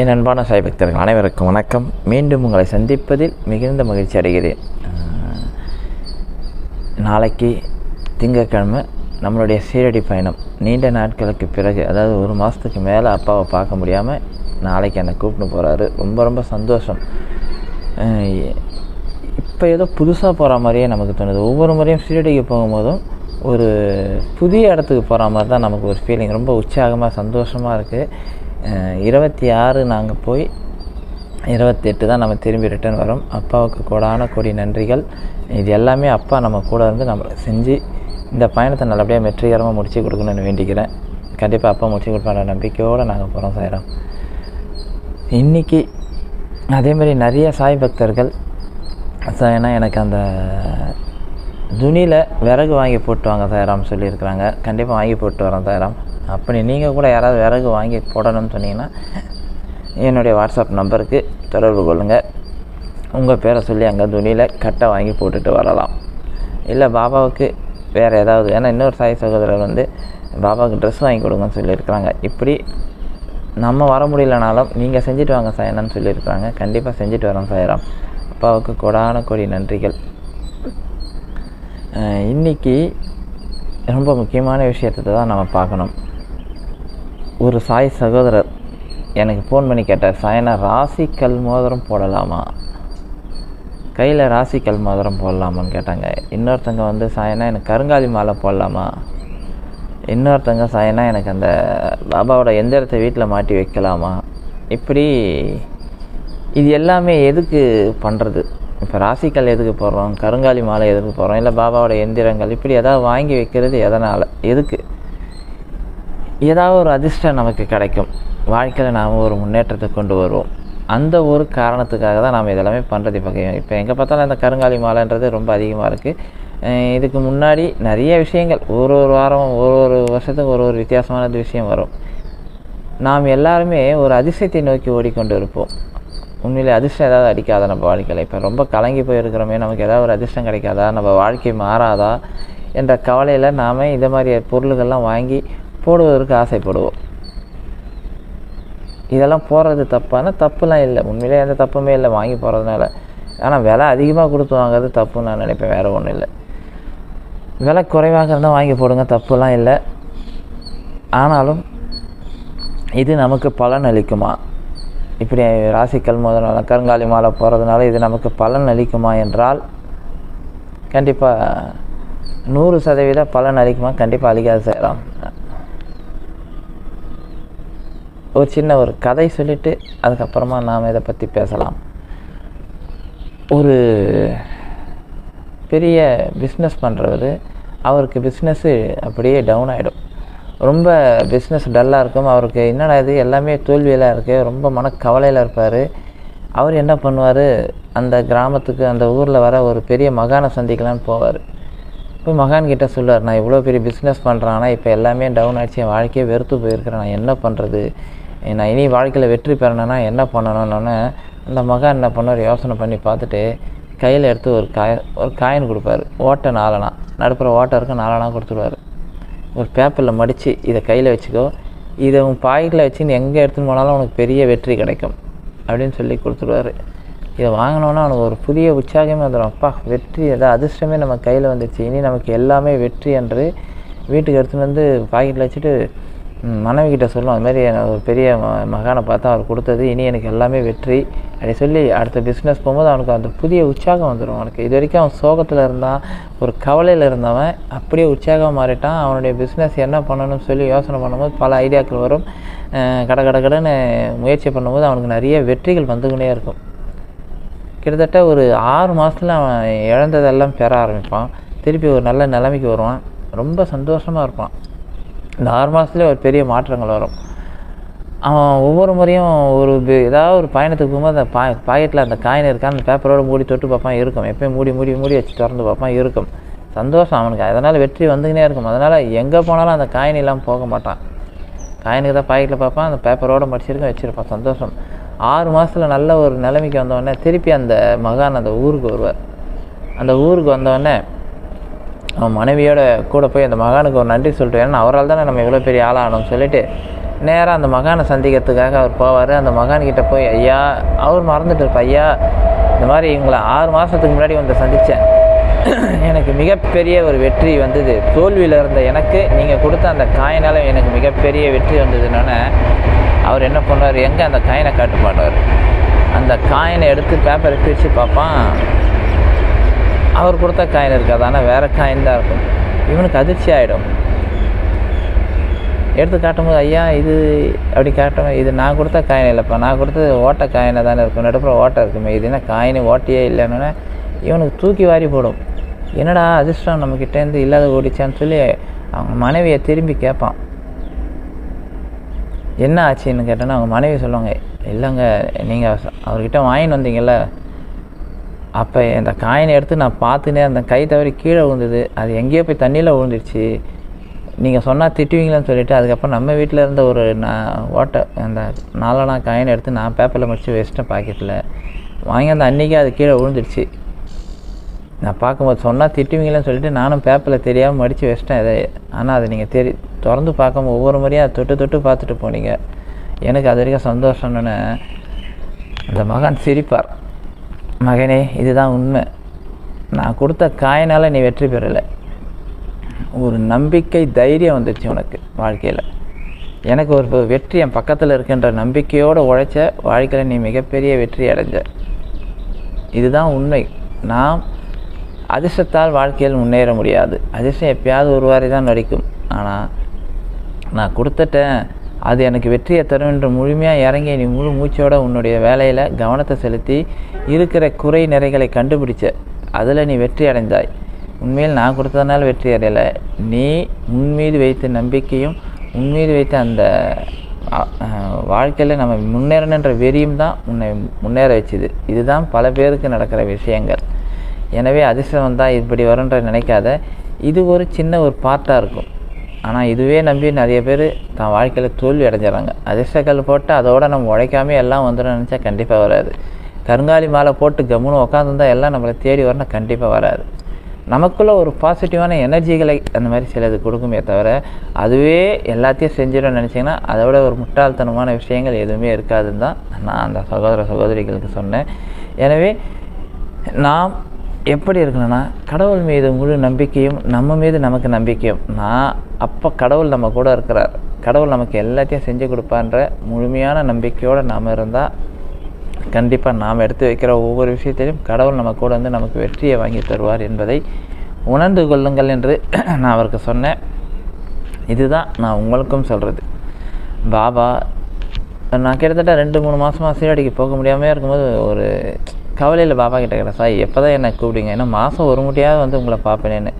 என் அன்பான சாய் பக்தர்கள் அனைவருக்கும் வணக்கம். மீண்டும் உங்களை சந்திப்பதில் மிகுந்த மகிழ்ச்சி அடைகிறேன். நாளைக்கு திங்கட்கிழமை நம்மளுடைய சீரடி பயணம். நீண்ட நாட்களுக்கு பிறகு அதாவது ஒரு மாதத்துக்கு மேலே அப்பாவை பார்க்க முடியாமல் நாளைக்கு என்னை கூப்பிட்டு போகிறாரு ரொம்ப ரொம்ப சந்தோஷம். இப்போ ஏதோ புதுசாக போகிற மாதிரியே நமக்கு தோணுது. ஒவ்வொரு முறையும் சீரடிக்கு போகும்போதும் ஒரு புதிய இடத்துக்கு போகிற மாதிரி தான் நமக்கு ஒரு ஃபீலிங் ரொம்ப உற்சாகமாக சந்தோஷமாக இருக்குது இருபத்தி ஆறு நாங்கள் போய் இருபத்தெட்டு தான் நம்ம திரும்பி ரிட்டர்ன் வரோம். அப்பாவுக்கு கோடான கோடி நன்றிகள். இது எல்லாமே அப்பா நம்ம கூட இருந்து நம்மளை செஞ்சு இந்த பயணத்தை நல்லபடியாக வெற்றிகரமாக முடிச்சு கொடுக்கணும்னு வேண்டிக்கிறேன். கண்டிப்பாக அப்பா முடிச்சு கொடுப்பாங்க நம்பிக்கையோடு நாங்கள் போகிறோம் சாயிரம். இன்றைக்கி அதேமாதிரி நிறைய சாய் பக்தர்கள் சார் ஏன்னா எனக்கு அந்த துணியில் விறகு வாங்கி போட்டு வாங்க சாயராம் சொல்லியிருக்கிறாங்க. கண்டிப்பாக வாங்கி போட்டு வரோம் சாயராம். அப்படி நீங்கள் கூட யாராவது விறகு வாங்கி போடணும்னு சொன்னீங்கன்னா என்னுடைய வாட்ஸ்அப் நம்பருக்கு தொடர்பு கொள்ளுங்கள் உங்கள் பேரை சொல்லி அங்கே துணியில் கட்டை வாங்கி போட்டுட்டு வரலாம். இல்லை பாபாவுக்கு வேறு ஏதாவது ஏன்னா இன்னொரு சாய் சகோதரர் வந்து பாபாவுக்கு ட்ரெஸ் வாங்கி கொடுங்கன்னு சொல்லியிருக்கிறாங்க. இப்படி நம்ம வர முடியலனாலும் நீங்கள் செஞ்சுட்டு வாங்க சாயனன்னு சொல்லியிருக்கிறாங்க. கண்டிப்பாக செஞ்சுட்டு வரோம் சாயராம் அப்பாவுக்கு கொடான கொடி நன்றிகள். இன்றைக்கி இன்னைக்கு ரொம்ப முக்கியமான விஷயத்தை தான் நம்ம பார்க்கணும். ஒரு சாய் சகோதரர் எனக்கு ஃபோன் பண்ணி கேட்டார் சாயனா ராசி கல் மோதிரம் போடலாமா? கையில் ராசி கல் மோதிரம் போடலாமான்னு கேட்டாங்க. இன்னொருத்தங்க வந்து சாயனா எனக்கு கருங்காலி மாலை போடலாமா? இன்னொருத்தங்க சாயனா எனக்கு அந்த பாபாவோட எந்திரத்தை வீட்டில் மாட்டி வைக்கலாமா? இப்படி இது எல்லாமே எதுக்கு பண்ணுறது இப்போ ராசிக்கல் எதுக்கு போடுறோம்? கருங்காலி மாலை எதுக்கு போடுறோம்? இல்லை பாபாவோட எந்திரங்கள் இப்படி எதாவது வாங்கி வைக்கிறது எதனால்? எதுக்கு? ஏதாவது ஒரு அதிர்ஷ்டம் நமக்கு கிடைக்கும். வாழ்க்கையில் நாம் ஒரு முன்னேற்றத்தை கொண்டு வருவோம். அந்த ஒரு காரணத்துக்காக தான் நாம் இதெல்லாமே பண்ணுறது இப்போ இப்போ எங்கே பார்த்தாலும் இந்த கருங்காலி மாலைன்றது ரொம்ப அதிகமாக இருக்குது இதுக்கு முன்னாடி நிறைய விஷயங்கள். ஒரு ஒரு வாரம் ஒரு ஒரு வருஷத்துக்கு ஒரு ஒரு வித்தியாசமான விஷயம் வரும். நாம் எல்லாருமே ஒரு அதிசயத்தை நோக்கி ஓடிக்கொண்டு இருப்போம். உண்மையிலே அதிர்ஷ்டம் ஏதாவது அடிக்காதா நம்ம வாழ்க்கையில்? இப்போ ரொம்ப கலங்கி போயிருக்கிறோமே நமக்கு ஏதாவது ஒரு அதிர்ஷ்டம் கிடைக்காதா? நம்ம வாழ்க்கை மாறாதா? என்ற கவலையில் நாம் இந்த மாதிரி பொருள்கள்லாம் வாங்கி போடுவதற்கு ஆசைப்படுவோம். இதெல்லாம் போடுறது தப்பான? தப்புலாம் இல்லை. உண்மையிலே எந்த தப்புமே இல்லை. வாங்கி போகிறதுனால ஆனால் விலை அதிகமாக கொடுத்து வாங்குறது தப்புன்னு நான் நினைப்பேன். வேறு ஒன்றும் இல்லை. விலை குறைவாக இருந்தால் வாங்கி போடுங்க. தப்புலாம் இல்லை. ஆனாலும் இது நமக்கு பலன் அளிக்குமா? இப்படி ராசிக்கல் முதல்ல கருங்காலி மாலை போகிறதுனால இது நமக்கு பலன் அளிக்குமா என்றால் கண்டிப்பாக நூறு சதவீத பலன் அளிக்குமா? கண்டிப்பாக அளிக்காது செய்யலாம் ஒரு சின்ன ஒரு கதை சொல்லிவிட்டு அதுக்கப்புறமா நாம் இதை பற்றி பேசலாம். ஒரு பெரிய பிஸ்னஸ் பண்ணுறவர் அவருக்கு பிஸ்னஸ்ஸு அப்படியே டவுன் ஆகிடும் ரொம்ப பிஸ்னஸ் டல்லாக இருக்கும். அவருக்கு என்னடா இது எல்லாமே தோல்வியெல்லாம் இருக்குது ரொம்ப மனக்கவலையில் இருப்பார். அவர் என்ன பண்ணுவார்? அந்த கிராமத்துக்கு அந்த ஊரில் வர ஒரு பெரிய மகானை சந்திக்கலான்னு போவார். போய் மகான்கிட்ட சொல்லுவார் நான் இவ்வளோ பெரிய பிஸ்னஸ் பண்ணுறேன் ஆனால் இப்போ எல்லாமே டவுன் ஆகிடுச்சு என் வாழ்க்கையே வெறுத்து போயிருக்கிறேன். நான் என்ன பண்ணுறது நான் இனி வாழ்க்கையில் வெற்றி பெறணும்னா என்ன பண்ணணும்னு அந்த மகன் என்ன பண்ணுவார் யோசனை பண்ணி பார்த்துட்டு கையில் எடுத்து ஒரு காய ஒரு காயின் கொடுப்பாரு. ஓட்டை நாலனா. நடுப்புற ஓட்டை இருக்கும் நாலனா கொடுத்துருவாரு ஒரு பேப்பரில் மடித்து இதை கையில் வச்சுக்கோ. இதை உன் பாக்கெட்டில் வச்சு நீ எங்கே எடுத்துன்னு போனாலும் உனக்கு பெரிய வெற்றி கிடைக்கும். அப்படின்னு சொல்லி கொடுத்துருவாரு இதை வாங்கினோன்னா அவனுக்கு ஒரு புதிய உற்சாகமே வந்துடும். அப்பா வெற்றி ஏதாவது அதிர்ஷ்டமே நம்ம கையில் வந்துச்சு. இனி நமக்கு எல்லாமே வெற்றி என்று வீட்டுக்கு எடுத்துன்னு வந்து பாக்கெட்டில் வச்சுட்டு மனைவி கிட்ட சொல்லுவோம் அது மாதிரி எனக்கு ஒரு பெரிய மகானை பார்த்தா அவர் கொடுத்தது இனி எனக்கு எல்லாமே வெற்றி. அப்படி சொல்லி அடுத்த பிஸ்னஸ் போகும்போது அவனுக்கு அந்த புதிய உற்சாகம் வந்துடும் அவனுக்கு இது வரைக்கும் அவன் சோகத்தில் இருந்தான் ஒரு கவலையில் இருந்தவன் அப்படியே உற்சாகம் மாறிட்டான். அவனுடைய பிஸ்னஸ் என்ன பண்ணணும்னு சொல்லி யோசனை பண்ணும்போது பல ஐடியாக்கள் வரும். கட கட கடன்னு முயற்சி பண்ணும்போது அவனுக்கு நிறைய வெற்றிகள் வந்துக்கிட்டே இருக்கும். கிட்டத்தட்ட ஒரு ஆறு மாதத்தில் அவன் இழந்ததெல்லாம் பெற ஆரம்பிப்பான். திருப்பி ஒரு நல்ல நிலைமைக்கு வருவான். ரொம்ப சந்தோஷமாக இருப்பான். இந்த ஆறு மாதத்துலேயே ஒரு பெரிய மாற்றங்கள் வரும். அவன் ஒவ்வொரு முறையும் ஒரு ஏதாவது ஒரு பயணத்துக்கு போகும்போது அந்த பா பாக்கெட்டில் அந்த காயின் இருக்கா அந்த பேப்பரோடு மூடி தொட்டு பார்ப்பான் இருக்கும். எப்பயும் மூடி மூடி மூடி வச்சு திறந்து பார்ப்பான் இருக்கும். சந்தோஷம் அவனுக்கு. அதனால் வெற்றி வந்துக்கினே இருக்கும். அதனால் எங்கே போனாலும் அந்த காயின் இல்லாமல் போக மாட்டான். காயினுக்கு தான் பாக்கெட்டில் பார்ப்பான் அந்த பேப்பரோடு மடிச்சிருக்கும் வச்சிருப்பான். சந்தோஷம். ஆறு மாதத்தில் நல்ல ஒரு நிலைமைக்கு வந்தவொடனே திருப்பி அந்த மகான் அந்த ஊருக்கு வருவார். அந்த ஊருக்கு வந்தவொடனே அவன் மனைவியோட கூட போய் அந்த மகானுக்கு ஒரு நன்றி சொல்லிட்டு ஏன்னா அவரால் தானே நம்ம இவ்வளோ பெரிய ஆளானோம்னு சொல்லிட்டு நேராக அந்த மகானை சந்திக்கிறதுக்காக அவர் போவார். அந்த மகான்கிட்ட போய் ஐயா அவர் மறந்துட்டு இருப்பா ஐயா இந்த மாதிரி இவங்களை ஆறு மாதத்துக்கு முன்னாடி வந்து சந்தித்தேன் எனக்கு மிகப்பெரிய ஒரு வெற்றி வந்தது. தோல்வியில் இருந்த எனக்கு நீங்கள் கொடுத்த அந்த காயினால் எனக்கு மிகப்பெரிய வெற்றி வந்ததுனால அவர் என்ன பண்ணுவார்? எங்கே அந்த காயினை காட்டுப்பாடுவார் அந்த காயினை எடுத்து பேப்பரை பிரித்து பார்ப்பான். அவர் கொடுத்த காயின் இருக்காது ஆனால் வேறு காயின் தான் இருக்கும். இவனுக்கு அதிர்ச்சி ஆகிடும் எடுத்து காட்டும்போது ஐயா இது அப்படி காட்டும் இது நான் கொடுத்த காயின் இல்லைப்பா. நான் கொடுத்தது ஓட்ட காயினை தானே இருக்கும். நடுப்புற ஓட்டை இருக்குமே. இது என்ன காயின் ஓட்டையே இல்லைன்னு இவனுக்கு தூக்கி வாரி போடும். என்னடா அதிர்ஷ்டம் நம்மக்கிட்டேருந்து இல்லாத ஓடிச்சான்னு சொல்லி அவங்க மனைவியை திரும்பி கேட்பான். என்ன ஆச்சுன்னு கேட்டோன்னா அவங்க மனைவி சொல்லுவாங்க இல்லைங்க நீங்கள் அவர்கிட்ட வாங்கின்னு வந்தீங்கல்ல. அப்போ இந்த காயினை எடுத்து நான் பார்த்துனே அந்த கை தவறி கீழே விழுந்தது. அது எங்கேயோ போய் தண்ணியில் விழுந்துருச்சு. நீங்கள் சொன்னால் திட்டுவீங்களேன்னு சொல்லிவிட்டு அதுக்கப்புறம் நம்ம வீட்டில் இருந்த ஒரு நான் ஓட்டை அந்த நாலனா காயினை எடுத்து நான் பேப்பரில் முடிச்சு வச்சிட்டேன் பாக்கெட்டில் வாங்கி அந்த அன்றைக்கே அது கீழே விழுந்துருச்சு. நான் பார்க்கும்போது சொன்னால் திட்டுவீங்களேன்னு சொல்லிட்டு நானும் பேப்பரில் தெரியாமல் மடித்து வச்சிட்டேன் இதை ஆனால் அதை நீங்கள் தெரி திறந்து பார்க்கும்போது ஒவ்வொரு முறையும் அதை தொட்டு தொட்டு பார்த்துட்டு போனீங்க. எனக்கு அது வரைக்கும் சந்தோஷம்னு அந்த மகான் சிரிப்பார். மகனே இதுதான் உண்மை. நான் கொடுத்த காயினால் நீ வெற்றி பெறலை. ஒரு நம்பிக்கை தைரியம் வந்துச்சு உனக்கு வாழ்க்கையில். எனக்கு ஒரு வெற்றி என் பக்கத்தில் இருக்கின்ற நம்பிக்கையோடு உழைச்ச வாழ்க்கையில் நீ மிகப்பெரிய வெற்றி அடைஞ்ச. இதுதான் உண்மை. நாம் அதிர்ஷ்டத்தால் வாழ்க்கையில் முன்னேற முடியாது. அதிர்ஷ்டம் எப்பயாவது ஒரு வாரி தான் நடிக்கும். ஆனால் நான் கொடுத்துட்டேன். அது எனக்கு வெற்றியை தரும் என்று முழுமையாக இறங்கி நீ முழு மூச்சோட உன்னுடைய வேலையில் கவனத்தை செலுத்தி இருக்கிற குறை நிறைகளை கண்டுபிடிச்ச அதில் நீ வெற்றி அடைந்தாய். உண்மையில் நான் கொடுத்ததுனால வெற்றி அடையலை. நீ உன் மீது வைத்த நம்பிக்கையும் உன் மீது வைத்த அந்த வாழ்க்கையில் நம்ம முன்னேறணுன்ற வெறியும் தான் உன்னை முன்னேற வச்சுது. இதுதான் பல பேருக்கு நடக்கிற விஷயங்கள். எனவே அதிர்ஷ்டம் வந்தால் இப்படி வரும்ன்ற நினைக்காத. இது ஒரு சின்ன ஒரு பார்ட்டாக இருக்கும். ஆனால் இதுவே நம்பி நிறைய பேர் தான் வாழ்க்கையில் தோல்வி அடைஞ்சிடறாங்க. அதிர்ஷ்டக்கல் போட்டு அதோடு நம்ம உழைக்காமே எல்லாம் வந்துடும் நினச்சா கண்டிப்பாக வராது. கருங்காலி மாலை போட்டு கம்முன்னு உட்காந்துருந்தால் எல்லாம் நம்மளை தேடி வரணும் கண்டிப்பாக வராது. நமக்குள்ளே ஒரு பாசிட்டிவான எனர்ஜிகளை அந்த மாதிரி சிலது கொடுக்குமே தவிர அதுவே எல்லாத்தையும் செஞ்சிடும் நினச்சிங்கன்னா அதை விட ஒரு முட்டாள்தனமான விஷயங்கள் எதுவுமே இருக்காதுன்னு தான் நான் அந்த சகோதர சகோதரிகளுக்கு சொன்னேன். எனவே நாம் எப்படி இருக்கணும்னா கடவுள் மீது முழு நம்பிக்கையும் நம்ம மீது நமக்கு நம்பிக்கையும். நான் அப்போ கடவுள் நம்ம கூட இருக்கிறார். கடவுள் நமக்கு எல்லாத்தையும் செஞ்சு கொடுப்பான்ற முழுமையான நம்பிக்கையோடு நாம் இருந்தால் கண்டிப்பாக நாம் எடுத்து வைக்கிற ஒவ்வொரு விஷயத்திலையும் கடவுள் நம்ம கூட வந்து நமக்கு வெற்றியை வாங்கி தருவார் என்பதை உணர்ந்து கொள்ளுங்கள் என்று நான் அவருக்கு சொன்னேன். இதுதான் நான் உங்களுக்கும் சொல்கிறது பாபா நான் கிட்டத்தட்ட ரெண்டு மூணு மாதமாக சீரடிக்கு போக முடியாமல் இருக்கும்போது ஒரு கவலையில் பாபா கிட்ட கேட்டேன் சாய் எப்போ தான் என்னை கூப்பிடுங்க? ஏன்னா மாதம் ஒரு முட்டையாவது வந்து உங்களை பார்ப்பேனேன்னு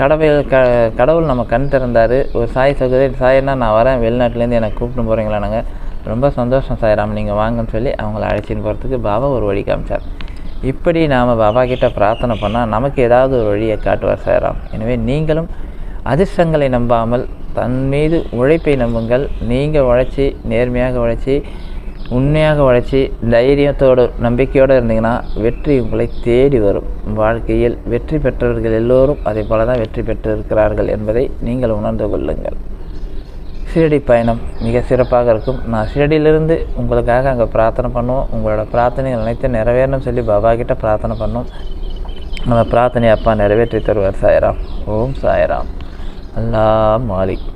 கடவுள் க கடவுள் நம்ம கண் திறந்தார். ஒரு சாய் சகோதரி சாயன்னா நான் வரேன். வெளிநாட்டிலேருந்து என்னை கூப்பிட்டு போகிறீங்களா நாங்கள் ரொம்ப சந்தோஷம் சாய்ராம் நீங்கள் வாங்கன்னு சொல்லி அவங்கள அழைச்சின்னு போகிறதுக்கு பாபா ஒரு வழி காமிச்சார். இப்படி நாம் பாபா கிட்ட பிரார்த்தனை பண்ணால் நமக்கு ஏதாவது ஒரு வழியை காட்டுவார் சாய்ராம் எனவே நீங்களும் அதிர்ஷ்டங்களை நம்பாமல் தன் மீது உழைப்பை நம்புங்கள். நீங்கள் உழைச்சி நேர்மையாக உழைச்சி உண்மையாக உழைச்சி தைரியத்தோடு நம்பிக்கையோடு இருந்தீங்கன்னா வெற்றி உங்களை தேடி வரும். வாழ்க்கையில் வெற்றி பெற்றவர்கள் எல்லோரும் அதே போல தான் வெற்றி பெற்றிருக்கிறார்கள் என்பதை நீங்கள் உணர்ந்து கொள்ளுங்கள். ஷிரடி பயணம் மிக சிறப்பாக இருக்கும். நான் ஷிரடியிலிருந்து உங்களுக்காக அங்கே பிரார்த்தனை பண்ணுவோம். உங்களோட பிரார்த்தனைகள் அனைத்தும் நிறைவேறணும் சொல்லி பாபா கிட்ட பிரார்த்தனை பண்ணோம் அந்த பிரார்த்தனை அப்பா நிறைவேற்றி தருவார். சாயராம். ஓம் சாயராம். அல்லா மாலிக்.